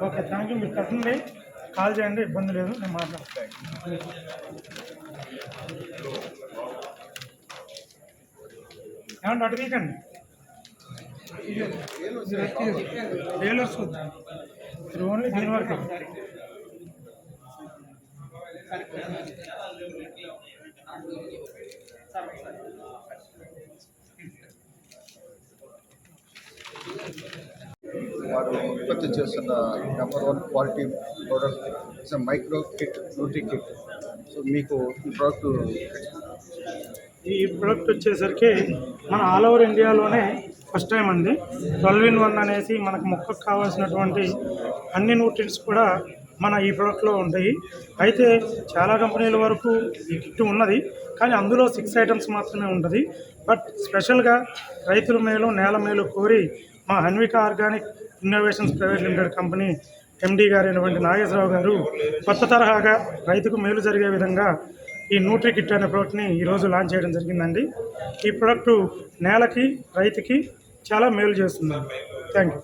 Okay thank you మీరు కట్టండి. Call చేయండి ఇబ్బంది లేదు. నేను మాట్లాడతాను ఏమంటే అటు తీకండి డీలర్స్ ఇది ఓన్లీ దీని వరకు వారు ఉత్పత్తి చేస్తున్న number one quality product is micro kit beauty kit so మీకు ఈ ప్రోడక్ట్ ఈ ప్రోడక్ట్ వచ్చేసరికి మన ఆల్ ఓవర్ ఇండియాలోనే ఫస్ట్ టైం అండి. ట్వెల్వ్ ఇన్ వన్ అనేసి మనకు మొక్కకు కావాల్సినటువంటి అన్ని న్యూట్రిన్స్ కూడా మన ఈ ప్రోడక్ట్లో ఉంటాయి. అయితే చాలా కంపెనీల వరకు ఈ కిట్ ఉన్నది. కానీ అందులో సిక్స్ ఐటమ్స్ మాత్రమే ఉంటుంది. బట్ స్పెషల్గా రైతుల మేలు నేల మేలు కోరి మా Hanvika organic innovations private limited company MD గారైనటువంటి Nageswararao గారు కొత్త తరహాగా రైతుకు మేలు జరిగే విధంగా ఈ న్యూట్రీ కిట్ అనే ప్రోడక్ట్ని ఈరోజు లాంచ్ చేయడం జరిగిందండి. ఈ ప్రోడక్ట్ నేలకి రైతుకి చాలా మేలు చేస్తుంది. Thank you